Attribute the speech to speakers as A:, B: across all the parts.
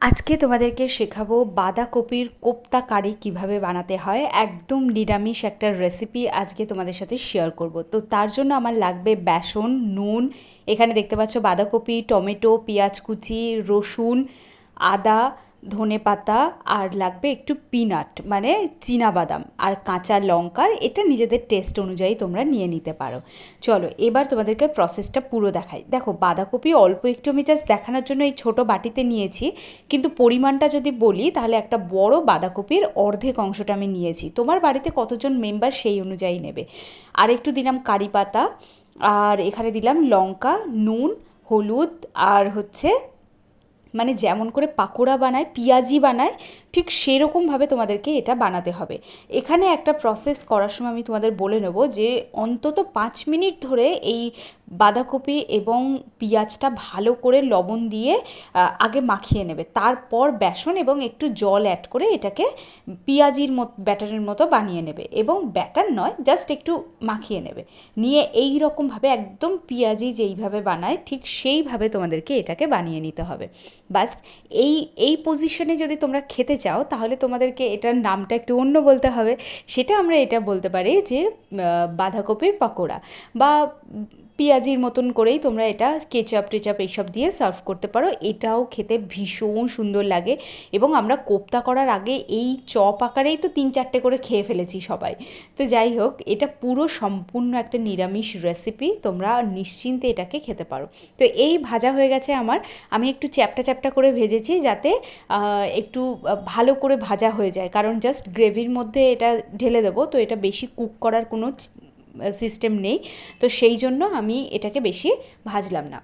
A: আজকে তোমাদেরকে শেখাবো বাঁধাকপির কোপ্তা কারি কীভাবে বানাতে হয়। একদম নিরামিষ একটা রেসিপি আজকে তোমাদের সাথে শেয়ার করব। তো তার জন্য আমার লাগবে বেসন, নুন, এখানে দেখতে পাচ্ছ বাঁধাকপি, টমেটো, পেঁয়াজ কুচি, রসুন, আদা ধনে পাতা আর লাগবে একটু পিনাট মানে বাদাম আর কাঁচা লঙ্কার এটা নিজেদের টেস্ট অনুযায়ী তোমরা নিয়ে নিতে পারো। চলো, এবার তোমাদেরকে প্রসেসটা পুরো দেখাই। দেখো, বাঁধাকপি অল্প একটু আমি জাস্ট দেখানোর জন্য এই ছোটো বাটিতে নিয়েছি, কিন্তু পরিমাণটা যদি বলি, তাহলে একটা বড় বাঁধাকপির অর্ধেক অংশটা আমি নিয়েছি। তোমার বাড়িতে কতজন মেম্বার সেই অনুযায়ী নেবে? আর একটু দিলাম কারি পাতা, আর এখানে দিলাম লঙ্কা, নুন, হলুদ, আর হচ্ছে মানে যেমন করে পাকোড়া বানায়, পিঁয়াজি বানায়, ঠিক সেরকমভাবে তোমাদেরকে এটা বানাতে হবে। এখানে একটা প্রসেস করার সময় আমি তোমাদের বলে নেব যে অন্তত পাঁচ মিনিট ধরে এই বাঁধাকপি এবং পেঁয়াজটা ভালো করে লবণ দিয়ে আগে মাখিয়ে নেবে। তারপর বেসন এবং একটু জল অ্যাড করে এটাকে পেঁয়াজির মতো, ব্যাটারের মতো বানিয়ে নেবে এবং ব্যাটার নয় জাস্ট একটু মাখিয়ে নেবে। নিয়ে এই রকমভাবে একদম পেঁয়াজি যেইভাবে বানায়, ঠিক সেইভাবে তোমাদেরকে এটাকে বানিয়ে নিতে হবে। বাস, এই এই পজিশনে যদি তোমরা খেতে চাও, তাহলে তোমাদেরকে এটার নামটা একটু অন্য বলতে হবে। সেটা আমরা এটা বলতে পারি যে বাঁধাকপির পকোড়া বা পেঁয়াজির মতন করেই তোমরা এটা কেচাপ টেচাপ এইসব দিয়ে সার্ভ করতে পারো। এটাও খেতে ভীষণ সুন্দর লাগে এবং আমরা কোপ্তা করার আগে এই চপ আকারেই তো তিন চারটে করে খেয়ে ফেলেছি সবাই। তো যাই হোক, এটা পুরো সম্পূর্ণ একটা নিরামিষ রেসিপি তোমরা নিশ্চিন্তে এটাকে খেতে পারো। তো এই ভাজা হয়ে গেছে আমার। আমি একটু চ্যাপটা চ্যাপটা করে ভেজেছি যাতে একটু ভালো করে ভাজা হয়ে যায়। কারণ জাস্ট গ্রেভির মধ্যে এটা ঢেলে দেবো, তো এটা বেশি কুক করার কোনো সিস্টেম নেই তো সেই জন্য আমি এটাকে বেশি ভাজলাম না।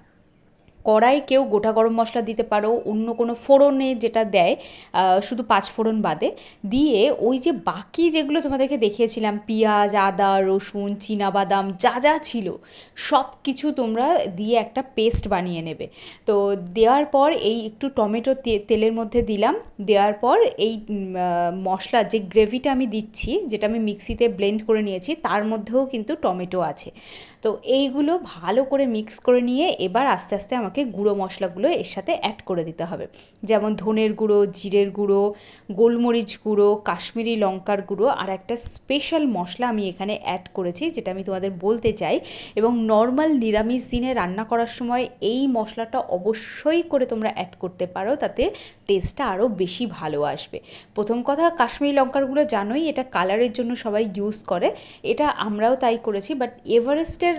A: কড়াই কেউ গোটা গরম মশলা দিতে পারো, অন্য কোনো ফোড়নে যেটা দেয় শুধু পাঁচ ফোড়ন বাদে, দিয়ে ওই যে বাকি যেগুলো তোমাদেরকে দেখিয়েছিলাম, পেঁয়াজ, আদা, রসুন বাদাম যা যা ছিল সব কিছু তোমরা দিয়ে একটা পেস্ট বানিয়ে নেবে। তো দেওয়ার পর এই একটু টমেটো তেলের মধ্যে দিলাম, দেওয়ার পর এই মশলা, যে গ্রেভিটা আমি দিচ্ছি, যেটা আমি মিক্সিতে ব্লেন্ড করে নিয়েছি, তার মধ্যেও কিন্তু টমেটো আছে। তো এইগুলো ভালো করে মিক্স করে নিয়ে এবার আস্তে আস্তে আমাকে গুঁড়ো মশলাগুলো এর সাথে অ্যাড করে দিতে হবে। যেমন ধনের গুঁড়ো, জিরের গুঁড়ো, গোলমরিচ গুঁড়ো, কাশ্মীরি লঙ্কার গুঁড়ো আর একটা স্পেশাল মশলা আমি এখানে অ্যাড করেছি, যেটা আমি তোমাদের বলতে চাই। এবং নর্মাল নিরামিষ দিনে রান্না করার সময় এই মশলাটা অবশ্যই করে তোমরা অ্যাড করতে পারো, তাতে টেস্টটা আরও বেশি ভালো আসবে। প্রথম কথা, কাশ্মীরি লঙ্কারগুলো জানোই, এটা কালারের জন্য সবাই ইউজ করে। এটা আমরাও তাই করেছি বাট এভারেস্টের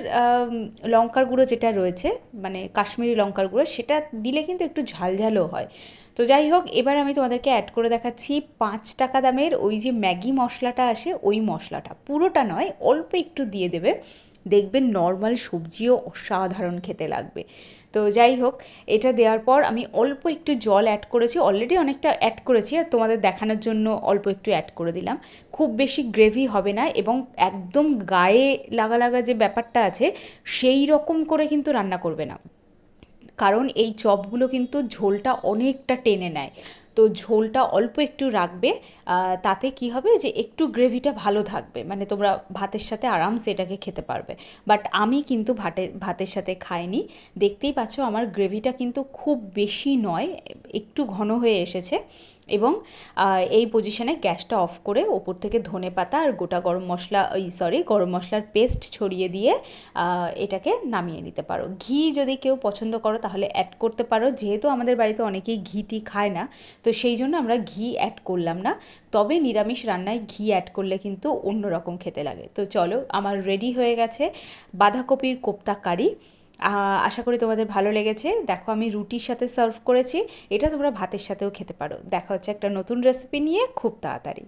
A: লঙ্কার গুঁড়ো যেটা রয়েছে মানে কাশ্মীরি লঙ্কার গুঁড়ো, সেটা দিলে কিন্তু একটু ঝালঝালও হয়। তো যাই হোক, এবার আমি তোমাদেরকে অ্যাড করে দেখাচ্ছি পাঁচ টাকা দামের ওই যে ম্যাগি মশলাটা আসে, ওই মশলাটা। পুরোটা নয়, অল্প একটু দিয়ে দেবে। দেখবেন নর্মাল সবজিও অসাধারণ খেতে লাগবে। তো যাই হোক, এটা দেওয়ার পর আমি অল্প একটু জল অ্যাড করেছি অলরেডি অনেকটা অ্যাড করেছি, আর তোমাদের দেখানোর জন্য অল্প একটু অ্যাড করে দিলাম। খুব বেশি গ্রেভি হবে না এবং একদম গায়ে লাগা লাগা যে ব্যাপারটা আছে, সেই রকম করে কিন্তু রান্না করবে না। কারণ এই চপগুলো কিন্তু ঝোলটা অনেকটা টেনে নেয়। তো ঝোলটা অল্প একটু রাখবে তাতে কি হবে যে একটু গ্রেভিটা ভালো থাকবে মানে তোমরা ভাতের সাথে আরামসে এটাকে খেতে পারবে। বাট আমি কিন্তু ভাতে, ভাতের সাথে খাইনি। দেখতেই পাচ্ছ আমার গ্রেভিটা কিন্তু খুব বেশি নয়, একটু ঘন হয়ে এসেছে এবং এই পজিশনে গ্যাসটা অফ করে ওপর থেকে ধনে পাতা আর গোটা গরম মশলা, ওই সরি গরম মশলার পেস্ট ছড়িয়ে দিয়ে এটাকে নামিয়ে নিতে পারো। ঘি যদি কেউ পছন্দ করো তাহলে অ্যাড করতে পারো। যেহেতু আমাদের বাড়িতে অনেকেই ঘিটি খায় না তো সেই জন্য আমরা ঘি অ্যাড করলাম না। তবে নিরামিষ রান্নায় ঘি অ্যাড করলে কিন্তু অন্য রকম খেতে লাগে। তো চলো, আমার রেডি হয়ে গেছে বাঁধাকপির কোপ্তা কারি। আশা করি তোমাদের ভালো লেগেছে। দেখো, আমি রুটির সাথে সার্ভ করেছি। এটা তোমরা ভাতের সাথেও খেতে পারো। দেখা হচ্ছে একটা নতুন রেসিপি নিয়ে খুব তাড়াতাড়ি।